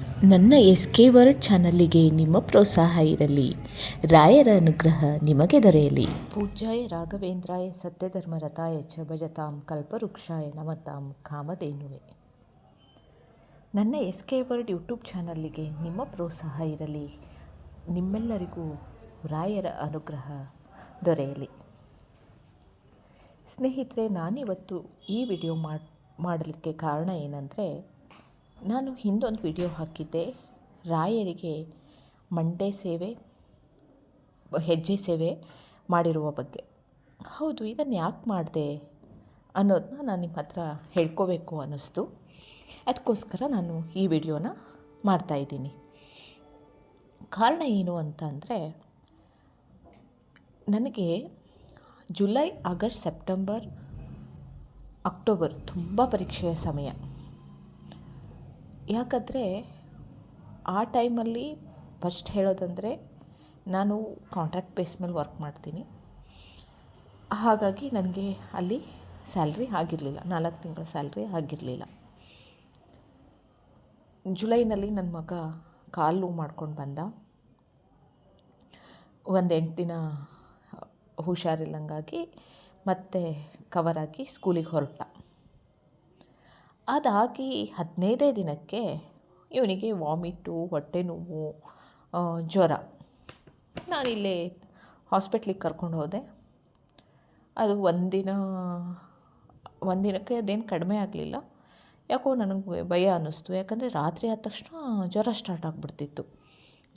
ನನ್ನ S K word ಚಾನಲ್ಲಿಗೆ ನಿಮ್ಮ ಪ್ರೋತ್ಸಾಹ ಇರಲಿ. ರಾಯರ ಅನುಗ್ರಹ ನಿಮಗೆ ದೊರೆಯಲಿ. ಪೂಜ್ಯಾಯ ರಾಘವೇಂದ್ರಾಯ ಸತ್ಯಧರ್ಮರತಾಯ ಚ ಭಜತಾಂ ಕಲ್ಪವೃಕ್ಷಾಯ ನಮತಾಂ ಕಾಮಧೇನುವೆ. ನನ್ನ ಎಸ್ ಕೆ ವರ್ಡ್ ಯೂಟ್ಯೂಬ್ ಚಾನಲ್ಲಿಗೆ ನಿಮ್ಮ ಪ್ರೋತ್ಸಾಹ ಇರಲಿ. ನಿಮ್ಮೆಲ್ಲರಿಗೂ ರಾಯರ ಅನುಗ್ರಹ ದೊರೆಯಲಿ. ಸ್ನೇಹಿತರೆ, ನಾನಿವತ್ತು ಈ ವಿಡಿಯೋ ಮಾಡಿ, ಮಾಡಲಿಕ್ಕೆ ಕಾರಣ ಏನಂದರೆ ನಾನು ಹಿಂದೊಂದು ವಿಡಿಯೋ ಹಾಕಿದ್ದೆ. ರಾಯರಿಗೆ ಮಂಡೆ ಸೇವೆ, ಹೆಜ್ಜೆ ಸೇವೆ ಮಾಡಿರುವ ಬಗ್ಗೆ. ಹೌದು ಇದನ್ನು ಯಾಕೆ ಮಾಡಿದೆ ಅನ್ನೋದನ್ನ ನಾನು ನಿಮ್ಮ ಹತ್ರ ಹೇಳ್ಕೋಬೇಕು ಅನ್ನಿಸ್ತು. ಅದಕ್ಕೋಸ್ಕರ ನಾನು ಈ ವಿಡಿಯೋನ ಮಾಡ್ತಾಯಿದ್ದೀನಿ ಕಾರಣ ಏನು ಅಂತ ಅಂದರೆ, ನನಗೆ ಜುಲೈ, ಆಗಸ್ಟ್, ಸೆಪ್ಟೆಂಬರ್, ಅಕ್ಟೋಬರ್ ತುಂಬ ಪರೀಕ್ಷೆಯ ಸಮಯ. ಯಾಕಂದರೆ ಆ ಟೈಮಲ್ಲಿ ಫಸ್ಟ್ ಹೇಳೋದಂದರೆ ನಾನು ಕಾಂಟ್ರಾಕ್ಟ್ ಬೇಸ್ ಮೇಲೆ ವರ್ಕ್ ಮಾಡ್ತೀನಿ. ಹಾಗಾಗಿ ನನಗೆ ಅಲ್ಲಿ ಸ್ಯಾಲ್ರಿ ಆಗಿರಲಿಲ್ಲ. ನಾಲ್ಕು ತಿಂಗಳ ಸ್ಯಾಲ್ರಿ ಆಗಿರಲಿಲ್ಲ. ಜುಲೈನಲ್ಲಿ ನನ್ನ ಮಗ ಕಾಲು ಮಾಡ್ಕೊಂಡು ಬಂದ. ಒಂದು ಎಂಟು ದಿನ ಹುಷಾರಿಲ್ಲಂಗಾಗಿ ಮತ್ತೆ ಕವರ್ ಹಾಕಿ ಸ್ಕೂಲಿಗೆ ಹೊರಟ. ಅದಾಗಿ ಹದಿನೈದೇ ದಿನಕ್ಕೆ ಇವನಿಗೆ ವಾಮಿಟು, ಹೊಟ್ಟೆ ನೋವು ಜ್ವರ. ನಾನಿಲ್ಲೇ ಹಾಸ್ಪಿಟ್ಲಿಗೆ ಕರ್ಕೊಂಡು ಹೋದೆ. ಅದು ಒಂದಿನ, ಒಂದಿನಕ್ಕೆ ಅದೇನು ಕಡಿಮೆ ಆಗಲಿಲ್ಲ. ಯಾಕೋ ನನಗೆ ಭಯ ಅನ್ನಿಸ್ತು. ಯಾಕಂದರೆ ರಾತ್ರಿ ಆದ ತಕ್ಷಣ ಜ್ವರ ಸ್ಟಾರ್ಟ್ ಆಗಿಬಿಡ್ತಿತ್ತು.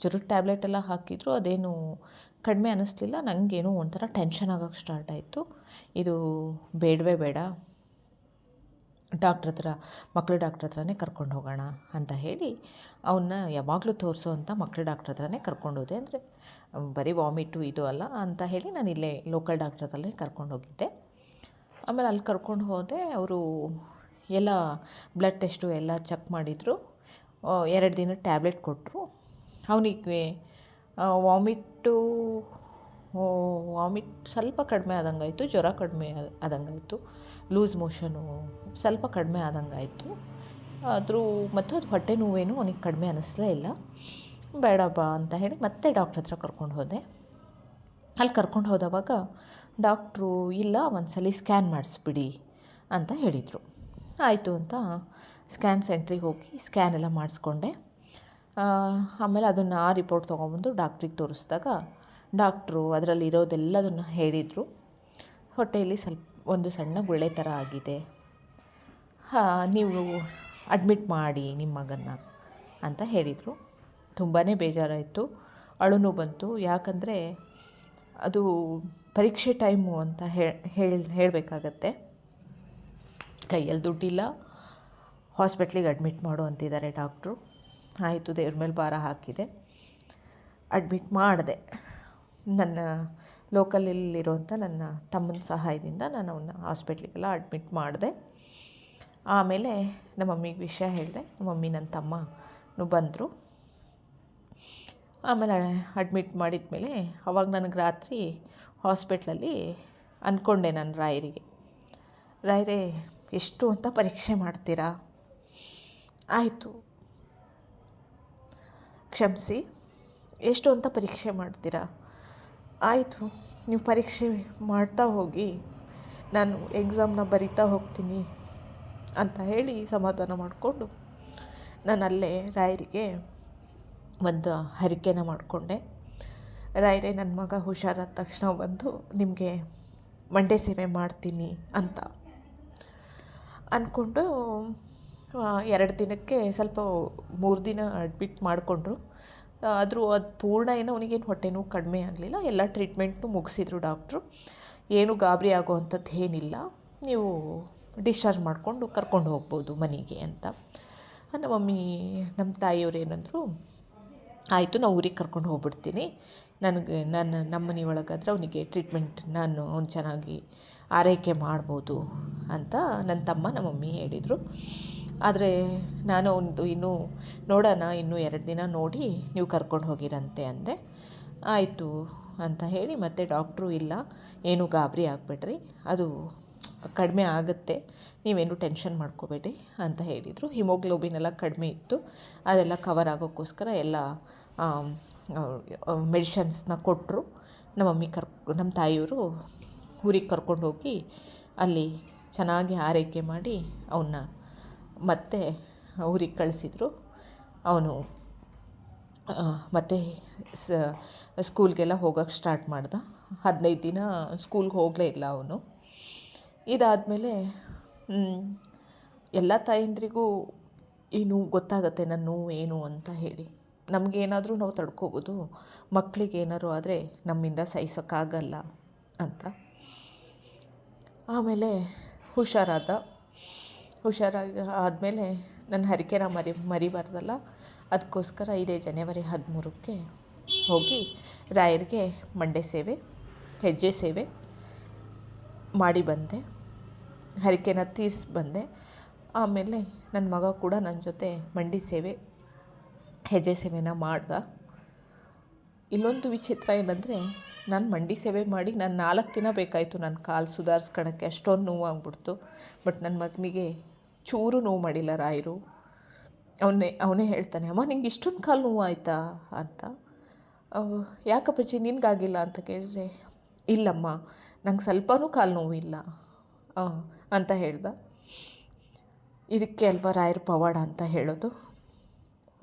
ಜ್ವರದ ಟ್ಯಾಬ್ಲೆಟ್ ಎಲ್ಲ ಹಾಕಿದ್ರು, ಅದೇನು ಕಡಿಮೆ ಅನ್ನಿಸ್ಲಿಲ್ಲ. ನನಗೇನೋ ಒಂಥರ ಟೆನ್ಷನ್ ಆಗೋಕ್ಕೆ ಸ್ಟಾರ್ಟ್ ಆಯಿತು. ಇದು ಬೇಡವೇ ಬೇಡ. ಡಾಕ್ಟ್ರ್ ಹತ್ರ, ಮಕ್ಳ ಡಾಕ್ಟ್ರ್ ಹತ್ರನೇ ಕರ್ಕೊಂಡು ಹೋಗೋಣ ಅಂತ ಹೇಳಿ ಅವನ್ನ ಯಾವಾಗಲೂ ತೋರಿಸೋ ಅಂತ ಮಕ್ಳ ಡಾಕ್ಟ್ರ್ ಹತ್ರನೇ ಕರ್ಕೊಂಡು ಹೋದೆ. ಅಂದರೆ, ಬರೀ ವಾಮಿಟು ಇದು ಅಲ್ಲ ಅಂತ ಹೇಳಿ ನಾನು ಇಲ್ಲೇ ಲೋಕಲ್ ಡಾಕ್ಟ್ರ್ ಹತ್ರನೇ ಕರ್ಕೊಂಡು ಹೋಗಿದ್ದೆ. ಆಮೇಲೆ ಅಲ್ಲಿ ಕರ್ಕೊಂಡು ಹೋದೆ. ಅವರು ಎಲ್ಲ ಬ್ಲಡ್ ಟೆಸ್ಟು ಎಲ್ಲ ಚೆಕ್ ಮಾಡಿದರು. ಎರಡು ದಿನ ಟ್ಯಾಬ್ಲೆಟ್ ಕೊಟ್ಟರು ಅವನಿಗೆ ವಾಮಿಟ್ಟು ವಾಮಿಟ್ ಸ್ವಲ್ಪ ಕಡಿಮೆ ಆದಂಗಾಯಿತು, ಜ್ವರ ಕಡಿಮೆ ಆದಂಗಾಯಿತು. ಲೂಸ್ ಮೋಷನು ಸ್ವಲ್ಪ ಕಡಿಮೆ ಆದಂಗಾಯಿತು. ಆದರೂ ಮತ್ತು ಅದು ಹೊಟ್ಟೆ ನೋವೇನು ಅವನಿಗೆ ಕಡಿಮೆ ಅನ್ನಿಸ್ಲೇ ಇಲ್ಲ. ಬೇಡ ಬಾ ಅಂತ ಹೇಳಿ ಮತ್ತೆ ಡಾಕ್ಟ್ರ್ ಹತ್ರ ಕರ್ಕೊಂಡು ಹೋದೆ. ಅಲ್ಲಿ ಕರ್ಕೊಂಡು ಹೋದವಾಗ ಡಾಕ್ಟ್ರು, ಇಲ್ಲ ಒಂದು ಸಲ ಸ್ಕ್ಯಾನ್ ಮಾಡಿಸ್ಬಿಡಿ ಅಂತ ಹೇಳಿದರು. ಆಯಿತು ಅಂತ ಸ್ಕ್ಯಾನ್ ಸೆಂಟ್ರಿಗೆ ಹೋಗಿ ಸ್ಕ್ಯಾನ್ ಎಲ್ಲ ಮಾಡಿಸ್ಕೊಂಡೆ. ಆಮೇಲೆ ಅದನ್ನು ಆ ರಿಪೋರ್ಟ್ ತೊಗೊಂಬಂದು ಡಾಕ್ಟ್ರಿಗೆ ತೋರಿಸಿದಾಗ ಡಾಕ್ಟ್ರು ಅದರಲ್ಲಿ ಇರೋದೆಲ್ಲದನ್ನು ಹೇಳಿದರು. ಹೊಟ್ಟೆಯಲ್ಲಿ ಸ್ವಲ್ಪ ಒಂದು ಸಣ್ಣ ಗುಳ್ಳೆ ಥರ ಆಗಿದೆ. ನೀವು ಅಡ್ಮಿಟ್ ಮಾಡಿ ನಿಮ್ಮ ಮಗನ್ನ ಅಂತ ಹೇಳಿದರು. ತುಂಬಾ ಬೇಜಾರಾಯಿತು. ಅಳುನೂ ಬಂತು. ಯಾಕಂದರೆ ಅದು ಪರೀಕ್ಷೆ ಟೈಮು ಅಂತ ಹೇಳಿ, ಹೇಳಬೇಕಾಗತ್ತೆ. ಕೈಯಲ್ಲಿ ದುಡ್ಡಿಲ್ಲ. ಹಾಸ್ಪಿಟ್ಲಿಗೆ ಅಡ್ಮಿಟ್ ಮಾಡು ಅಂತಿದ್ದಾರೆ ಡಾಕ್ಟ್ರು. ಆಯಿತು, ದೇವ್ರ ಮೇಲೆ ಭಾರ ಹಾಕಿದೆ. ಅಡ್ಮಿಟ್ ಮಾಡಿದೆ. ನನ್ನ ಲೋಕಲಲ್ಲಿರುವಂಥ ನನ್ನ ತಮ್ಮನ ಸಹಾಯದಿಂದ ನಾನು ಅವನ್ನ ಹಾಸ್ಪಿಟ್ಲಿಗೆಲ್ಲ ಅಡ್ಮಿಟ್ ಮಾಡಿದೆ. ಆಮೇಲೆ ನಮ್ಮ ಮಮ್ಮಿಗೆ ವಿಷಯ ಹೇಳಿದೆ. ಮಮ್ಮಿ ನನ್ನ ತಮ್ಮನು ಬಂದರು. ಆಮೇಲೆ ಅಡ್ಮಿಟ್ ಮಾಡಿದ ಮೇಲೆ ಅವಾಗ ನನಗೆ ರಾತ್ರಿ ಹಾಸ್ಪಿಟ್ಲಲ್ಲಿ ಅಂದ್ಕೊಂಡೆ ನಾನು ರಾಯರಿಗೆ. ರಾಯರೇ, ಎಷ್ಟು ಅಂತ ಪರೀಕ್ಷೆ ಮಾಡ್ತೀರಾ? ಆಯಿತು. ಕ್ಷಮಿಸಿ, ಎಷ್ಟು ಅಂತ ಪರೀಕ್ಷೆ ಮಾಡ್ತೀರಾ? ಆಯಿತು, ನೀವು ಪರೀಕ್ಷೆ ಮಾಡ್ತಾ ಹೋಗಿ, ನಾನು ಎಕ್ಸಾಮ್ನ ಬರಿತಾ ಹೋಗ್ತೀನಿ. ಅಂತ ಹೇಳಿ ಸಮಾಧಾನ ಮಾಡಿಕೊಂಡು ನಾನು ಅಲ್ಲೇ ರಾಯರಿಗೆ ಒಂದು ಹರಿಕೆನ ಮಾಡಿಕೊಂಡೆ. ರಾಯರೇ ನನ್ನ ಮಗ ಹುಷಾರಾದ ತಕ್ಷಣ ಬಂದು ನಿಮಗೆ ಮಂಡೆ ಸೇವೆ ಮಾಡ್ತೀನಿ ಅಂತ. ಅಂದ್ಕೊಂಡು ಎರಡು ದಿನಕ್ಕೆ ಸ್ವಲ್ಪ ಮೂರು ದಿನ ಅಡ್ಮಿಟ್ ಮಾಡಿಕೊಂಡ್ರು. ಆದರೂ ಅದು ಪೂರ್ಣ ಏನೋ ಅವನಿಗೇನು ಹೊಟ್ಟೆನೂ ಕಡಿಮೆ ಆಗಲಿಲ್ಲ. ಎಲ್ಲ ಟ್ರೀಟ್ಮೆಂಟ್ನು ಮುಗಿಸಿದ್ರು ಡಾಕ್ಟ್ರು ಏನು ಗಾಬರಿ ಆಗೋವಂಥದ್ದು ಏನಿಲ್ಲ. ನೀವು ಡಿಸ್ಚಾರ್ಜ್ ಮಾಡಿಕೊಂಡು ಕರ್ಕೊಂಡು ಹೋಗ್ಬೋದು ಮನೆಗೆ ಅಂತ. ನಮ್ಮ ಮಮ್ಮಿ, ನಮ್ಮ ತಾಯಿಯವ್ರು ಏನಂದರು, ಆಯಿತು ನಾವು ಊರಿಗೆ ಕರ್ಕೊಂಡು ಹೋಗ್ಬಿಡ್ತೀನಿ. ನನಗೆ, ನನ್ನ, ನಮ್ಮ ಮನೆ ಒಳಗಾದ್ರೆ ಅವನಿಗೆ ಟ್ರೀಟ್ಮೆಂಟ್ ನಾನು ಅವ್ನು ಚೆನ್ನಾಗಿ ಆರೈಕೆ ಮಾಡ್ಬೋದು ಅಂತ ನನ್ನ ತಮ್ಮ, ನಮ್ಮ ಮಮ್ಮಿ ಹೇಳಿದರು. ಆದರೆ ನಾನು ಒಂದು ಇನ್ನೂ ನೋಡೋಣ, ಇನ್ನೂ ಎರಡು ದಿನ ನೋಡಿ ನೀವು ಕರ್ಕೊಂಡು ಹೋಗಿರಂತೆ ಅಂದೆ. ಆಯಿತು ಅಂತ ಹೇಳಿ ಮತ್ತೆ ಡಾಕ್ಟ್ರು ಇಲ್ಲ, ಏನೂ ಗಾಬರಿ ಆಗಬೇಡ್ರಿ. ಅದು ಕಡಿಮೆ ಆಗುತ್ತೆ. ನೀವೇನು ಟೆನ್ಷನ್ ಮಾಡ್ಕೋಬೇಡಿ ಅಂತ ಹೇಳಿದರು. ಹಿಮೋಗ್ಲೋಬಿನ್ ಎಲ್ಲ ಕಡಿಮೆ ಇತ್ತು. ಅದೆಲ್ಲ ಕವರ್ ಆಗೋಕ್ಕೋಸ್ಕರ ಎಲ್ಲ ಮೆಡಿಷನ್ಸ್ನ ಕೊಟ್ಟರು ನಮ್ಮ ಮಮ್ಮಿ ಕರ್ ನಮ್ಮ ತಾಯಿಯವರು ಊರಿಗೆ ಕರ್ಕೊಂಡೋಗಿ ಅಲ್ಲಿ ಚೆನ್ನಾಗಿ ಆರೈಕೆ ಮಾಡಿ ಅವನ್ನ ಮತ್ತೆ ಊರಿಗೆ ಕಳಿಸಿದರು. ಅವನು ಮತ್ತು ಸ್ಕೂಲ್ಗೆಲ್ಲ ಹೋಗೋಕ್ಕೆ ಸ್ಟಾರ್ಟ್ ಮಾಡ್ದ. ಹದಿನೈದು ದಿನ ಸ್ಕೂಲ್ಗೆ ಹೋಗಲೇ ಇಲ್ಲ ಅವನು. ಇದಾದಮೇಲೆ ಎಲ್ಲ ತಾಯಂದ್ರಿಗೂ ಈ ನೋವು ಗೊತ್ತಾಗುತ್ತೆ, ನನ್ನ ನೋವು ಏನು ಅಂತ ಹೇಳಿ. ನಮಗೇನಾದರೂ ನಾವು ತಡ್ಕೋಬೋದು. ಮಕ್ಕಳಿಗೆ ಏನಾದ್ರು ಆದರೆ ನಮ್ಮಿಂದ ಸಹಿಸೋಕ್ಕಾಗಲ್ಲ ಅಂತ. ಆಮೇಲೆ ಹುಷಾರಾದ. ಹುಷಾರಾಗಿ ಆದಮೇಲೆ ನನ್ನ ಹರಿಕೆನ ಮರಿ, ಮರಿಬಾರ್ದಲ್ಲ. ಅದಕ್ಕೋಸ್ಕರ ಇದೇ ಜನವರಿ ಹದಿಮೂರಕ್ಕೆ ಹೋಗಿ ರಾಯರಿಗೆ ಮಂಡೆ ಸೇವೆ, ಹೆಜ್ಜೆ ಸೇವೆ ಮಾಡಿ ಬಂದೆ. ಹರಕೆನ ತೀರ್ಸಿ ಬಂದೆ ಆಮೇಲೆ ನನ್ನ ಮಗ ಕೂಡ ನನ್ನ ಜೊತೆ ಮಂಡಿ ಸೇವೆ, ಹೆಜ್ಜೆ ಸೇವೆನ ಮಾಡ್ದ. ಇಲ್ಲೊಂದು ವಿಚಿತ್ರ ಏನಂದರೆ, ನಾನು ಮಂಡಿ ಸೇವೆ ಮಾಡಿ ನಾನು ನಾಲ್ಕು ದಿನ ಬೇಕಾಯಿತು ನನ್ನ ಕಾಲು ಸುಧಾರಿಸ್ಕೊಳಕ್ಕೆ ಅಷ್ಟೊಂದು ನೋವಾಗ್ಬಿಡ್ತು. ಬಟ್ ನನ್ನ ಮಗನಿಗೆ ಚೂರು ನೋವು ಮಾಡಿಲ್ಲ ರಾಯರು. ಅವನೇ ಅವನೇ ಹೇಳ್ತಾನೆ, ಅಮ್ಮ, ನಿಂಗೆ ಇಷ್ಟೊಂದು ಕಾಲು ನೋವು ಆಯಿತಾ ಅಂತ ಯಾಕಪ್ಪಜ್ಜಿ ನಿನಗಾಗಿಲ್ಲ? ಅಂತ ಕೇಳಿದ್ರೆ, ಇಲ್ಲಮ್ಮ, ನಂಗೆ ಸ್ವಲ್ಪನೂ ಕಾಲು ನೋವು ಇಲ್ಲ ಅಂತ ಹೇಳ್ದ. ಇದಕ್ಕೆ ಅಲ್ವಾ ರಾಯರ ಪವಾಡ ಅಂತ ಹೇಳೋದು.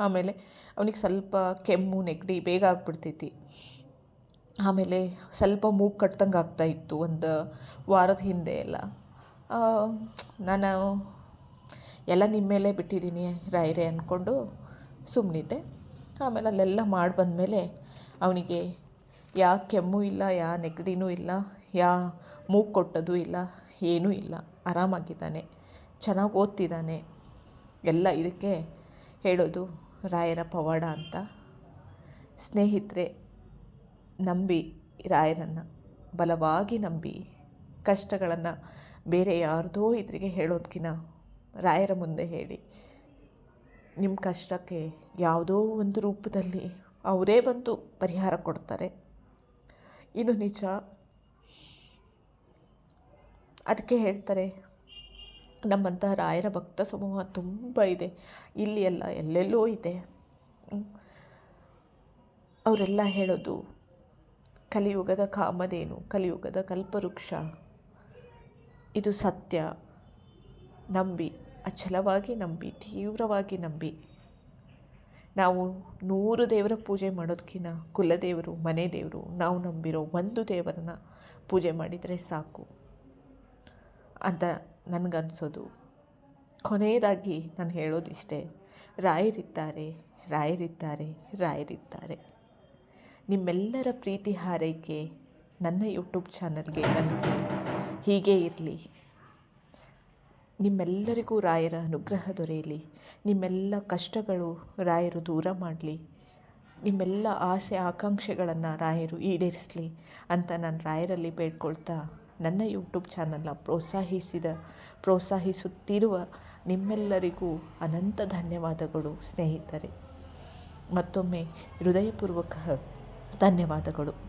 ಆಮೇಲೆ ಅವನಿಗೆ ಸ್ವಲ್ಪ ಕೆಮ್ಮು, ನೆಗಡಿ ಬೇಗ ಆಗ್ಬಿಡ್ತೈತಿ. ಆಮೇಲೆ ಸ್ವಲ್ಪ ಮೂಗು ಕಟ್ದಂಗೆ ಆಗ್ತಾಯಿತ್ತು ಒಂದು ವಾರದ ಹಿಂದೆ ಎಲ್ಲ. ನಾನು ಎಲ್ಲ ನಿಮ್ಮ ಮೇಲೆ ಬಿಟ್ಟಿದ್ದೀನಿ ರಾಯರೆ ಅಂದ್ಕೊಂಡು ಸುಮ್ಮನಿದ್ದೆ ಆಮೇಲೆ ಅಲ್ಲೆಲ್ಲ ಮಾಡಿ ಬಂದಮೇಲೆ ಅವನಿಗೆ ಯಾವ ಕೆಮ್ಮು ಇಲ್ಲ ಯಾವ ನೆಗಡಿನೂ ಇಲ್ಲ ಯಾವ ಮೂಗು ಕೊಟ್ಟೋದು ಇಲ್ಲ, ಏನೂ ಇಲ್ಲ. ಆರಾಮಾಗಿದ್ದಾನೆ, ಚೆನ್ನಾಗಿ ಓದ್ತಿದ್ದಾನೆ. ಎಲ್ಲ ಇದಕ್ಕೆ ಹೇಳೋದು ರಾಯರ ಪವಾಡ ಅಂತ. ಸ್ನೇಹಿತರೆ, ನಂಬಿ ರಾಯರನ್ನು, ಬಲವಾಗಿ ನಂಬಿ ಕಷ್ಟಗಳನ್ನು ಬೇರೆ ಯಾರದೋ ಇದ್ರಿಗೆ ಹೇಳೋದಕ್ಕಿಂತ ರಾಯರ ಮುಂದೆ ಹೇಳಿ. ನಿಮ್ಮ ಕಷ್ಟಕ್ಕೆ ಯಾವುದೋ ಒಂದು ರೂಪದಲ್ಲಿ ಅವರೇ ಬಂದು ಪರಿಹಾರ ಕೊಡ್ತಾರೆ. ಇದು ನಿಜ. ಅದಕ್ಕೆ ಹೇಳ್ತಾರೆ, ನಮ್ಮಂತಹ ರಾಯರ ಭಕ್ತ ಸಮೂಹ ತುಂಬ ಇದೆ. ಇಲ್ಲಿ ಎಲ್ಲ ಎಲ್ಲೆಲ್ಲೋ ಇದೆ. ಅವರೆಲ್ಲ ಹೇಳೋದು, ಕಲಿಯುಗದ ಕಾಮಧೇನು, ಕಲಿಯುಗದ ಕಲ್ಪವೃಕ್ಷ. ಇದು ಸತ್ಯ. ನಂಬಿ, ಅಚಲವಾಗಿ ನಂಬಿ, ತೀವ್ರವಾಗಿ ನಂಬಿ. ನಾವು ನೂರು ದೇವರ ಪೂಜೆ ಮಾಡೋದಕ್ಕಿಂತ ಕುಲದೇವರು, ಮನೆ ದೇವರು, ನಾವು ನಂಬಿರೋ ಒಂದು ದೇವರನ್ನ ಪೂಜೆ ಮಾಡಿದರೆ ಸಾಕು. ಅಂತ ನನಗನ್ಸೋದು. ಕೊನೆಯದಾಗಿ ನಾನು ಹೇಳೋದಿಷ್ಟೇ, ರಾಯರಿದ್ದಾರೆ ರಾಯರಿದ್ದಾರೆ ರಾಯರಿದ್ದಾರೆ. ನಿಮ್ಮೆಲ್ಲರ ಪ್ರೀತಿ ಹಾರೈಕೆ ನನ್ನ ಯೂಟ್ಯೂಬ್ ಚಾನಲ್ಗೆ ನನಗೆ ಹೀಗೆ ಇರಲಿ. ನಿಮ್ಮೆಲ್ಲರಿಗೂ ರಾಯರ ಅನುಗ್ರಹ ದೊರೆಯಲಿ. ನಿಮ್ಮೆಲ್ಲ ಕಷ್ಟಗಳು ರಾಯರು ದೂರ ಮಾಡಲಿ. ನಿಮ್ಮೆಲ್ಲ ಆಸೆ, ಆಕಾಂಕ್ಷೆಗಳನ್ನು ರಾಯರು ಈಡೇರಿಸಲಿ ಅಂತ ನಾನು ರಾಯರಲ್ಲಿ ಬೇಡ್ಕೊಳ್ತಾ ನನ್ನ ಯೂಟ್ಯೂಬ್ ಚಾನಲ್ನ ಪ್ರೋತ್ಸಾಹಿಸಿದ ಪ್ರೋತ್ಸಾಹಿಸುತ್ತಿರುವ ನಿಮ್ಮೆಲ್ಲರಿಗೂ ಅನಂತ ಧನ್ಯವಾದಗಳು ಸ್ನೇಹಿತರೆ. ಮತ್ತೊಮ್ಮೆ ಹೃದಯಪೂರ್ವಕ ಧನ್ಯವಾದಗಳು.